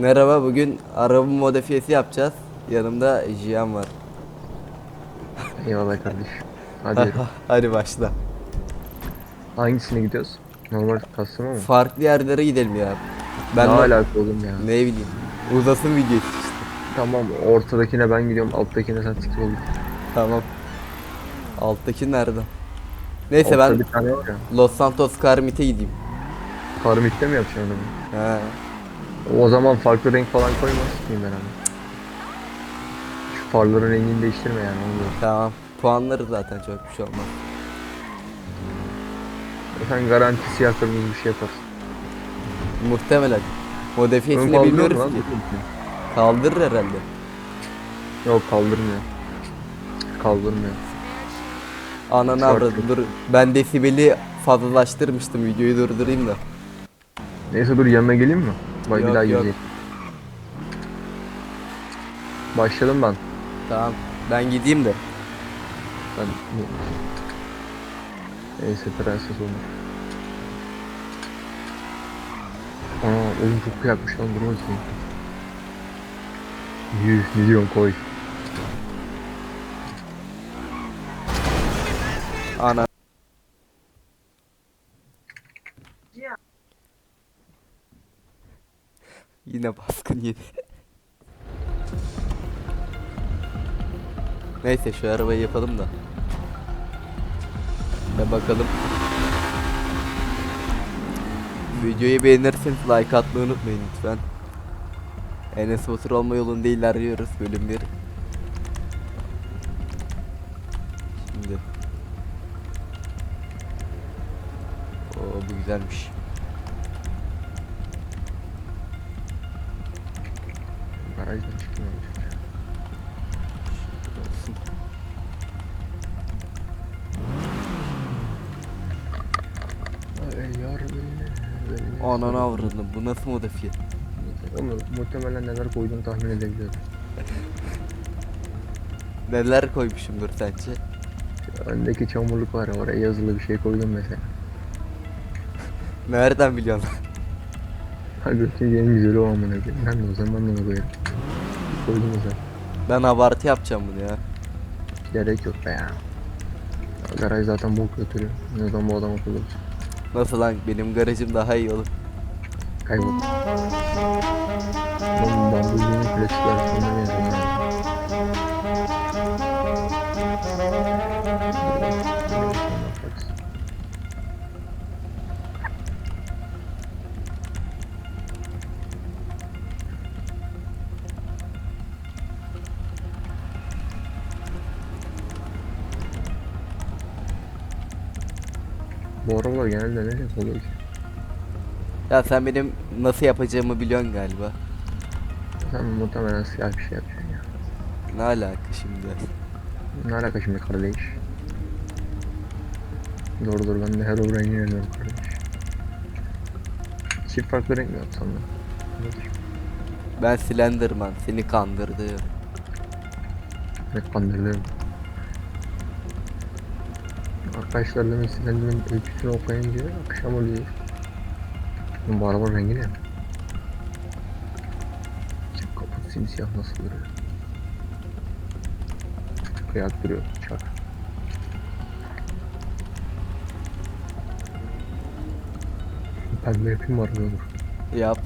Merhaba bugün araba modifiyesi yapacağız. Yanımda Jiyan var. Eyvallah kardeşim. Hadi Hadi başla. hangisine gidiyoruz? Normal kastıma mı? Farklı yerlere gidelim ya. Ben ne alaka oğlum ya? ne bileyim. Uzasın video işte. Tamam ortadakine ben gidiyorum alttakine sen siktir ol. Tamam. Alttaki nerede? Neyse Ortada ben. Los Santos Carmit'e gideyim. Karmitte mi yapacaksın onu? He. O zaman farklı renk falan koymaz mıyım ben abi? Şu farların rengini değiştirme yani onu diyorum. Tamam. Puanları zaten çok bir şey olmaz. Sen garanti siyah kırmızı bir şey yaparsın. Muhtemelen. Ön Modifiyesini kaldırıyor bilmiyoruz lan? ki. Kaldırır herhalde. Yok kaldırmıyor. Kaldırmıyor. Ananı Farklı. Dur. Ben desibeli fazlalaştırmıştım. Videoyu durdurayım da. Neyse dur yanına geleyim mi? Bak Yok, bir daha yok. izleyeyim. Başladım ben. Tamam. Ben gideyim de. Ben Neyse prenses olmuş. Aa oğlum çok kıyakmış lan dur bakayım. 100 milyon koy. Ana. Yine baskın yedi. Neyse şu arabayı yapalım da. Ve bakalım. Videoyu beğenirseniz like atmayı unutmayın lütfen. Enes Batur olma yolunda ilerliyoruz bölüm 1. Şimdi. Oo bu güzelmiş. Garajdan çıkmıyormuş. Olsun. Ay yar beni. beni. Ananı avradım. Bu nasıl modifiye? Oğlum muhtemelen neler koyduğunu tahmin edebiliyorum. Neler koymuşumdur sence? Öndeki çamurluk var ya oraya yazılı bir şey koydum mesela. Nereden biliyorsun? Halbuki en güzeli o amına koyayım. Ben de o zaman ben de koyarım. Koydum o zaman. Ben abartı yapacağım bunu ya. Gerek yok be ya. Garaj zaten bok götürüyor. Ne zaman bu adam akıllı olsun. Nasıl lan benim garajım daha iyi olur. Kaybol. Oğlum bambucuğun klasik versiyonuna benziyor. ya. Bu arabalar genelde ne yapılıyor ki? Ya sen benim nasıl yapacağımı biliyorsun galiba. Sen muhtemelen siyah bir şey yapacaksın ya. Ne alaka şimdi? Ne alaka şimdi kardeş? Doğru dur ben de her o rengi yeniyorum kardeş. Çift farklı renk mi yapsam? Nedir? Ben Slenderman seni kandırdı. Ne kandırıyorum. Arkadaşlar demek Slender'ın öyküsünü okuyunca akşam oluyor. Bu arabanın rengi ne? Çek kaput simsiyah nasıl duruyor? Kıyak duruyor çak. Pembe yapayım mı araba olur? Yap.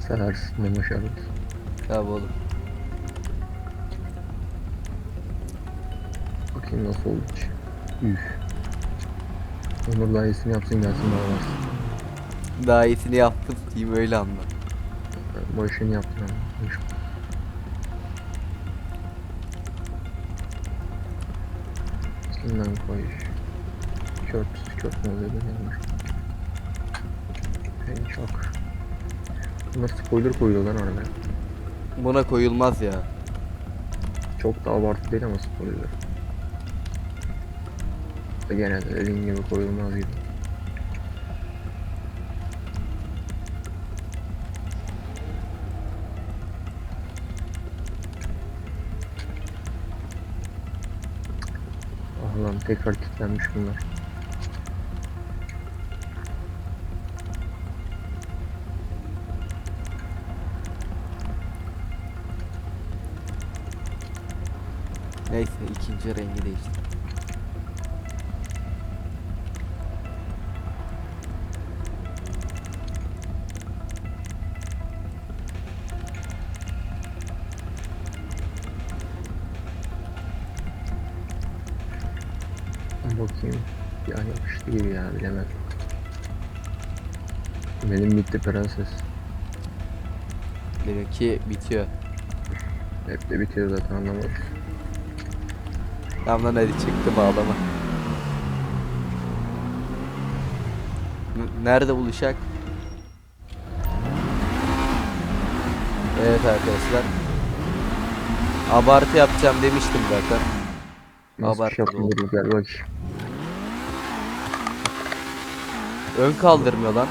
Seversin mama şarkı. Tabi oğlum. Bakayım nasıl hiç. Üf. Onur daha iyisini yapsın gelsin bana varsın. Daha iyisini yaptım diyeyim öyle anla. Ben işini yaptım ama. Hoş. Üstünden koy. Tişört, tişört ne oluyor bilmiyorum. En çok. Bunlar spoiler koyuyor lan arada. Buna koyulmaz ya. Çok da abartı değil ama spoiler. Da genelde dediğim gibi koyulmaz gibi. Ah Allah'ım tekrar kilitlenmiş bunlar. Neyse ikinci rengi değiştirdim. Bakayım. Ya yapıştı gibi ya bilemem. Benim bitti prenses. Benimki bitiyor. Hep de bitiyor zaten anlamadım. Tamam lan hadi çıktı bağlama. N- Nerede buluşak? Evet arkadaşlar. Abartı yapacağım demiştim zaten. Nasıl Abartı şey yapılır gel bak. Ön kaldırmıyor lan.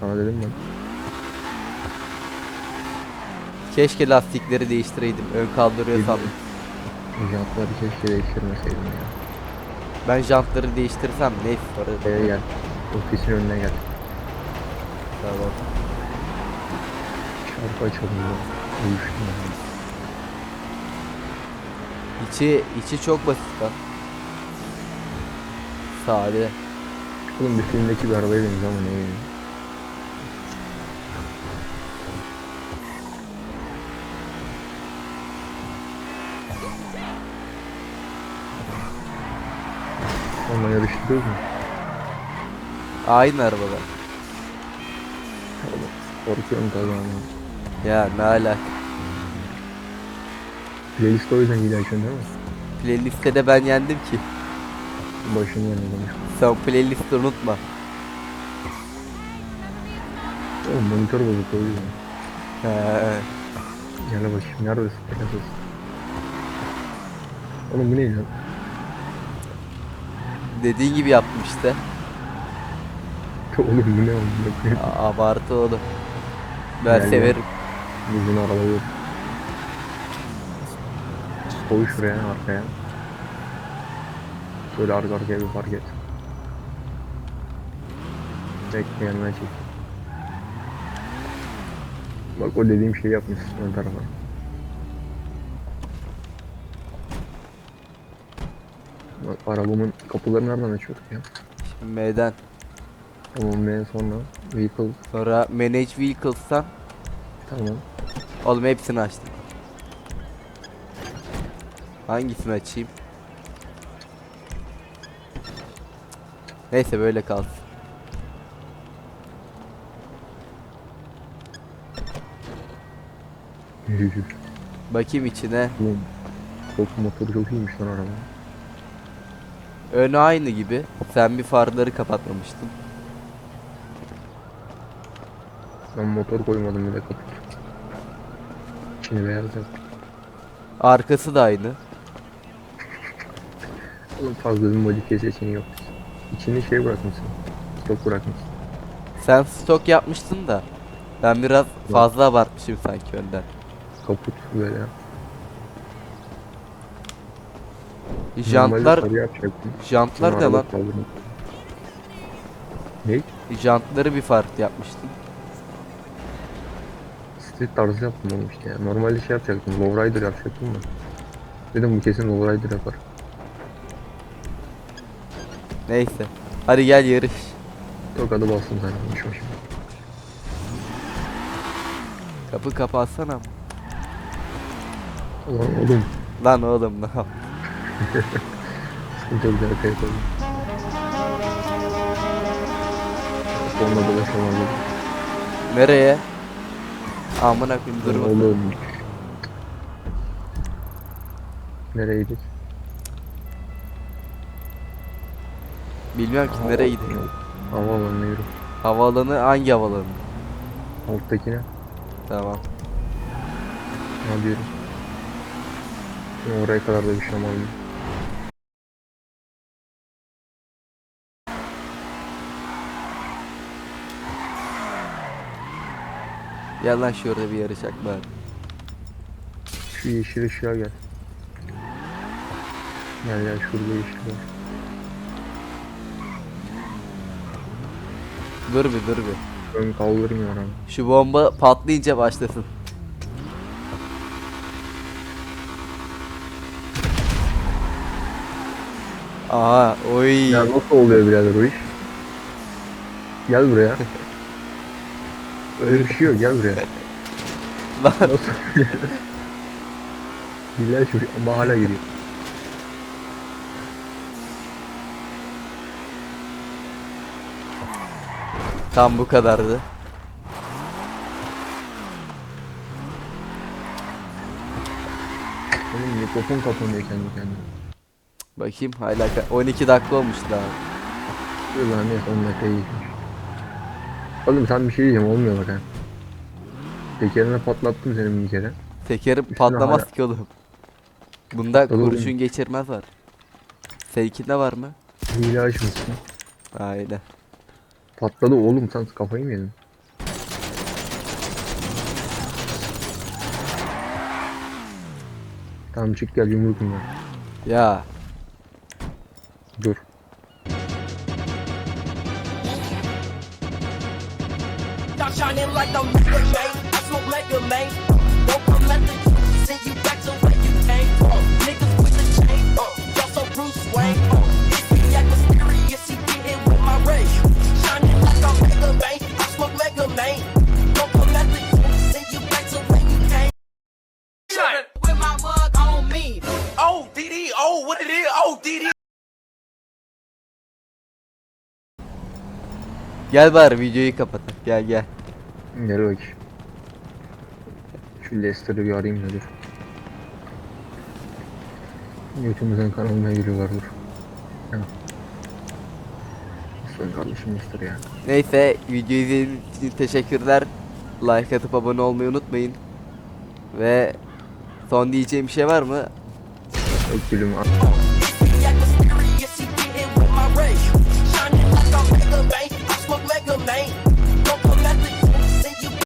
Sana dedim ben. Keşke lastikleri değiştireydim. Ön kaldırıyor sandım. Jantları keşke değiştirmeseydim ya. Ben jantları değiştirsem neyse sonra. Gel gel. Ofisin önüne gel. Tamam. Şarkı açalım ya. Uyuştum ya. İçi, içi çok basit lan. Sade. Oğlum bir filmdeki bir arabaya benziyor ama ne bileyim. Onunla yarıştırıyoruz mu? Aynı arabalar. Oğlum korkuyorum ama. Ya ne alaka. Playlist o yüzden açıyorsun değil mi? Playlist'te de ben yendim ki. Başını yanılmış. Sen playlisti unutma. Oğlum monitör bozuk o yüzden. He. Gel bakayım neredesin Pegasus? Oğlum bu ne lan? Dediğin gibi yaptım işte. Oğlum bu ne oğlum? Abartı oğlum. Ben Gel, severim. Bizim araba yok. Koy şuraya arkaya. Böyle arka arkaya bir park et. Bekle yanına çek. Bak o dediğim şeyi yapmışsın ön tarafa. Bak arabamın kapıları nereden açıyorduk ya? Şimdi M'den. Tamam ne sonra vehicle Sonra Manage Vehicles'tan. tamam. Oğlum hepsini açtım. Hangisini açayım? Neyse böyle kalsın. Bakayım içine. Çok motoru çok iyiymiş lan araba. Önü aynı gibi. Sen bir farları kapatmamıştın. Ben motor koymadım bile kaput. İçini beyaz yap. Arkası da aynı. Oğlum fazla bir modifiye seçeneği yok. İçini şey bırakmışsın. Stok bırakmışsın. Sen stok yapmıştın da. Ben biraz fazla abartmışım sanki önden. Kaput böyle. Jantlar, Normalde sarı yapacaktım. jantlar Sonra araba lan? kaldırdım. Ne? Jantları bir farklı yapmıştın. Street tarzı yaptım oğlum işte ya. Normalde şey yapacaktım. Lowrider yapacaktım da. Dedim bu kesin lowrider yapar. Neyse. Hadi gel yarış. Tokadı bastım zaten. Boş boş. Kapı kapatsana. Ulan oğlum. Lan oğlum ne yap? Sıkıntı. Güzel kayıt oldu. Onunla dolaşamadım. Nereye? Amına koyayım dur bakalım. Oğlum. Nereydik? Bilmiyorum ki nereye gidiyor. Havaalanına yürü. Havaalanı hangi havaalanı? Alttakine. Tamam. Hadi yürü. Şimdi oraya kadar da bir şey olmalı. Gel lan şurada bir yarışak bari. Şu yeşil ışığa gel. Gel gel şurada yeşil var. Dur bir dur bir. Ön kaldırmıyor ama. Şu bomba patlayınca başlasın. Aha oy. Ya nasıl oluyor birader o iş? Gel buraya. Öyle bir şey yok gel buraya. Lan Nasıl? Billahi şu ama hala geliyor. Tam bu kadardı. Oğlum mikrofon kapanıyor kendi kendine. Bakayım hala ka- 12 dakika olmuş daha. Dur lan neyse 10 dakika geçmiş. Oğlum sen bir şey diyeceğim olmuyor bak ha. Tekerine patlattım senin bir kere. Üstüne patlamaz hala- ki oğlum. Bunda Oğlum. kurşun geçirmez var. Seninkinde var mı? Hile açmışsın. Aynen. Patladı oğlum sen kafayı mı yedin? Tamam çık gel yumruk bunlar. Ya. Dur. Stop Oh, DD, oh, what it is? Oh, DD. gel bari videoyu kapat. Gel gel. Gel bak. Şu Lester'ı bir arayayım da dur. YouTube'umuzun kanalına giriyorlar dur. Ha. Lester ya? Neyse videoyu izlediğiniz için teşekkürler. Like atıp abone olmayı unutmayın. Ve son diyeceğim bir şey var mı? Öpülüm.